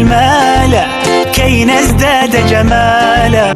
المال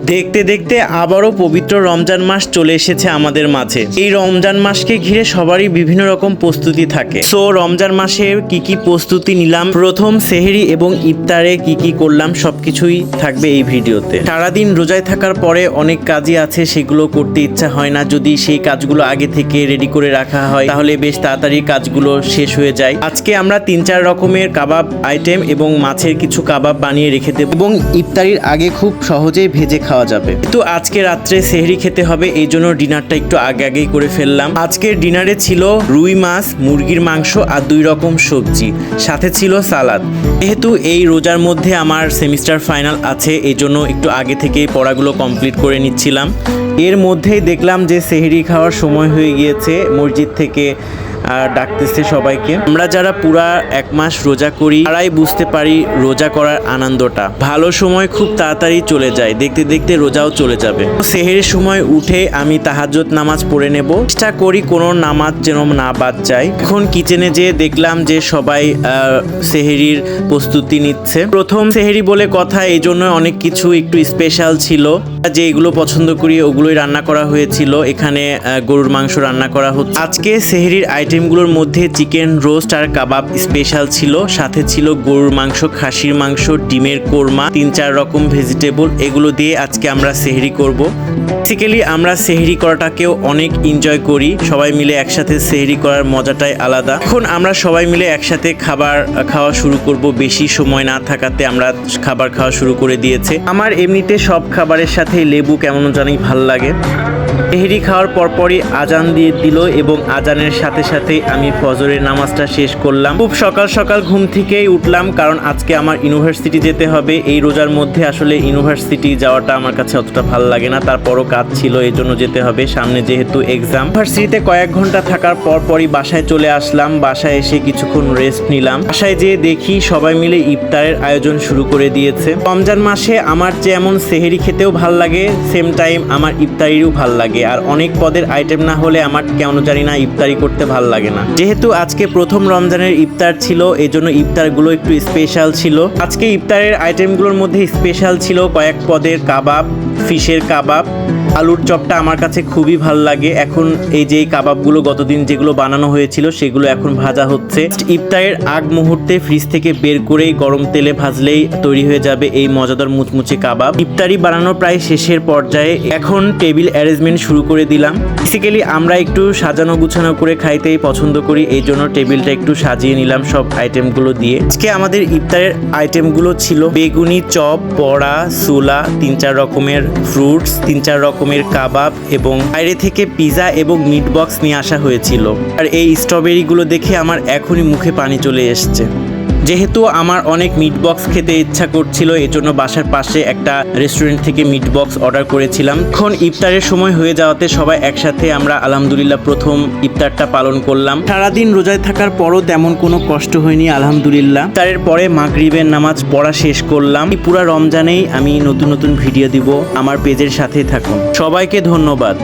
দেখতে দেখতে আবারও পবিত্র রমজান মাস চলে এসেছে আমাদের মাঝে। এই রমজান মাসকে ঘিরে সবারই বিভিন্ন রকম প্রস্তুতি থাকে। সো রমজান মাসে কি কি প্রস্তুতি নিলাম, প্রথম সেহেরি এবং ইফতারে কি কি করলাম, সবকিছুই থাকবে এই ভিডিওতে। সারাদিন রোজায় থাকার পরে অনেক কাজই আছে, সেগুলো করতে ইচ্ছা হয় না। যদি সেই কাজগুলো আগে থেকে রেডি করে রাখা হয়, তাহলে বেশ তাড়াতাড়ি কাজগুলো শেষ হয়ে যায়। আজকে আমরা তিন চার রকমের কাবাব আইটেম এবং মাছের কিছু কাবাব বানিয়ে রেখে দেব। এবং ইফতারির আগে খুব সহজেই ভেজে খাওয়া যাবে। তো আজকে রাত্রে সেহরি খেতে হবে, এই জন্য ডিনারটা একটু আগে আগেই করে ফেললাম। আজকের ডিনারে ছিল রুই মাছ, মুরগির মাংস আর দুই রকম সবজি, সাথে ছিল সালাদ। যেহেতু এই রোজার মধ্যে আমার সেমিস্টার ফাইনাল আছে, এই জন্য একটু আগে থেকেই পড়াগুলো কমপ্লিট করে নিচ্ছিলাম। এর মধ্যেই দেখলাম যে সেহরি খাওয়ার সময় হয়ে গিয়েছে। মসজিদ থেকে ডাকতেছে সবাইকে। আমরা যারা পুরা এক মাস রোজা করি, তারাই বুঝতে পারি রোজা করার আনন্দটা। ভালো সময় খুব তাড়াতাড়ি চলে যায়, দেখতে দেখতে রোজাও চলে যাবে। সেহেরের সময় উঠে আমি তাহাজ্জত নামাজ পড়ে নেব। চেষ্টা করি কোনো নামাজ যেন না বাদ যায়। এখন কিচেনে যেয়ে দেখলাম যে সবাই সেহেরির প্রস্তুতি নিচ্ছে। প্রথম সেহেরি বলে কথা, এই জন্য অনেক কিছু একটু স্পেশাল ছিল। যে এগুলো পছন্দ করি, ওগুলোই রান্না করা হয়েছিল। এখানে গরুর মাংস রান্না করা হচ্ছে। আজকে সেহরির আইটেমগুলোর মধ্যে চিকেন রোস্ট আর কাবাব স্পেশাল ছিল। সাথে ছিল গরুর মাংস, খাসির মাংস, ডিমের কোরমা, তিন চার রকম ভেজিটেবল এগুলো দিয়ে আজকে আমরা সেহরি করব। বেসিক্যালি আমরা সেহরি করাটাকেও অনেক এনজয় করি। সবাই মিলে একসাথে সেহরি করার মজাটাই আলাদা। এখন আমরা সবাই মিলে একসাথে খাবার খাওয়া শুরু করব। বেশি সময় না থাকাতে আমরা খাবার খাওয়া শুরু করে দিয়েছে। আমার এমনিতে সব খাবারের সাথে লেবু কেমন জানি ভালো লাগে। এহেরি খাওয়ার পরপরই আজান দিয়ে দিল এবং আজানের সাথে সাথে আমি ফজরের নামাজটা শেষ করলাম। খুব সকাল সকাল ঘুম থেকেই উঠলাম কারণ আজকে আমার ইউনিভার্সিটি যেতে হবে। এই রোজার মধ্যে আসলে ইউনিভার্সিটি যাওয়াটা আমার কাছে অতটা ভালো লাগে না। তারপরও কাজ ছিল এই জন্য যেতে হবে। সামনে যেহেতু এক্সাম ইউনিভার্সিটিতে কয়েক ঘণ্টা থাকার পর পরই বাসায় চলে আসলাম। বাসায় এসে কিছুক্ষণ রেস্ট নিলাম। বাসায় যেয়ে দেখি সবাই মিলে ইফতারের আয়োজন শুরু করে দিয়েছে। রমজান মাসে আমার যেমন সেহেরি খেতেও ভালো লাগে সেম টাইম আমার ইফতারিরও ভালো লাগে। আর অনেক পদের আইটেম না হলে আমার কেন জানি না ইফতারি করতে ভালো লাগে না। যেহেতু আজকে প্রথম রমজানের ইফতার ছিল এই জন্য ইফতারগুলো একটু স্পেশাল ছিল। আজকে ইফতারের আইটেমগুলোর মধ্যে স্পেশাল ছিল কয়েক পদের কাবাব ফিশের কাবাব আলুর চপটা আমার কাছে খুবই ভালো লাগে। এখন এই যে কাবাবগুলো গতদিন যেগুলো বানানো হয়েছিল, সেগুলো এখন ভাজা হচ্ছে। ইফতারের আগ মুহূর্তে ফ্রিজ থেকে বের করেই গরম তেলে ভাজলেই তৈরি হয়ে যাবে এই মজাদার মুচমুচে কাবাব। ইফতারি বানানো প্রায় শেষের পর্যায়ে এখন টেবিল অ্যারেঞ্জমেন্ট শুরু করে দিলাম। বেসিক্যালি আমরা একটু সাজানো গুছানো করে খাইতেই পছন্দ করি, এই জন্য টেবিলটা একটু সাজিয়ে নিলাম সব আইটেমগুলো দিয়ে। আজকে আমাদের ইফতারের আইটেমগুলো ছিল বেগুনি চপ, বড়া, সুলা, তিন চার রকমের ফ্রুটস তিন চার রকমের কাবাব এবং বাইরে থেকে পিজা এবং মিট বক্স নিয়ে আসা হয়েছিল। আর এই স্ট্রবেরিগুলো দেখে আমার এখনই মুখে পানি চলে এসছে। যেহেতু আমার অনেক মিট বক্স খেতে ইচ্ছা করছিল এই জন্য বাসার পাশে একটা রেস্টুরেন্ট থেকে মিট বক্স অর্ডার করেছিলাম। এখন ইফতারের সময় হয়ে যাওয়াতে সবাই একসাথে আমরা আলহামদুলিল্লাহ প্রথম ইফতারটা পালন করলাম। সারাদিন রোজায় থাকার পরও তেমন কোনো কষ্ট হয়নি, আলহামদুলিল্লাহ। ইফতারের পরে মাগরিবের নামাজ পড়া শেষ করলাম। পুরা রমজানেই আমি নতুন নতুন ভিডিও দিব। আমার পেজের সাথেই থাকুন। সবাইকে ধন্যবাদ।